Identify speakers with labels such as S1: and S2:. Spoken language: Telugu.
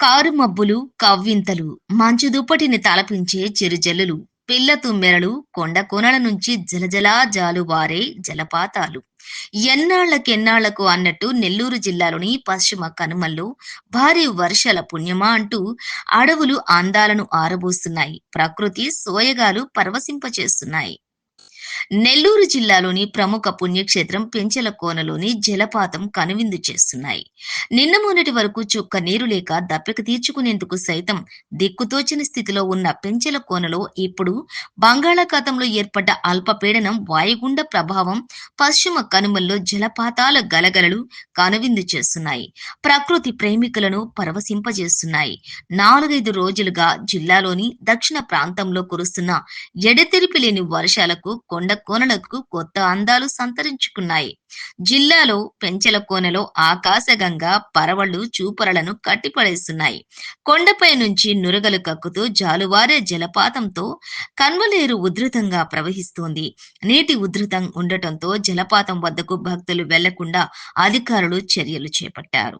S1: కారు మబ్బులు కవ్వింతలు మంచు దుప్పటిని తలపించే చిరుజల్లులు పిల్ల తుమ్మెరలు కొండ కొనల నుంచి జలజలా జాలువారే జలపాతాలు. ఎన్నాళ్ళకెన్నాళ్ళకు అన్నట్టు నెల్లూరు జిల్లాలోని పశ్చిమ కనుమల్లో భారీ వర్షాల పుణ్యమా అంటూ అడవులు అందాలను ఆరబోస్తున్నాయి. ప్రకృతి సోయగాలు పరవశింపచేస్తున్నాయి. నెల్లూరు జిల్లాలోని ప్రముఖ పుణ్యక్షేత్రం పెంచెల కోనలోని జలపాతం కనువిందు చేస్తున్నాయి. నిన్న మొన్నటి వరకు చుక్క నీరు లేక దప్పిక తీర్చుకునేందుకు సైతం దిక్కుతోచని స్థితిలో ఉన్న పెంచెల కోనలో ఇప్పుడు బంగాళాఖాతంలో ఏర్పడ్డ అల్పపీడనం వాయుగుండ ప్రభావం పశ్చిమ కనుమల్లో జలపాతాల గలగలలు కనువిందు చేస్తున్నాయి. ప్రకృతి ప్రేమికులను పరవశింపజేస్తున్నాయి. నాలుగైదు రోజులుగా జిల్లాలోని దక్షిణ ప్రాంతంలో కురుస్తున్న ఎడతెరిపి లేని వర్షాలకు కొండ కోనలకు కొత్త అందాలు సంతరించుకున్నాయి. జిల్లాలో పెంచల కోనలో ఆకాశగంగా పరవళ్ళు చూపరలను కట్టిపడేస్తున్నాయి. కొండపై నుంచి నురగలు కక్కుతూ జాలువారే జలపాతంతో కన్వలేరు ఉధృతంగా ప్రవహిస్తోంది. నీటి ఉధృతం ఉండటంతో జలపాతం వద్దకు భక్తులు వెళ్ళకుండా అధికారులు చర్యలు చేపట్టారు.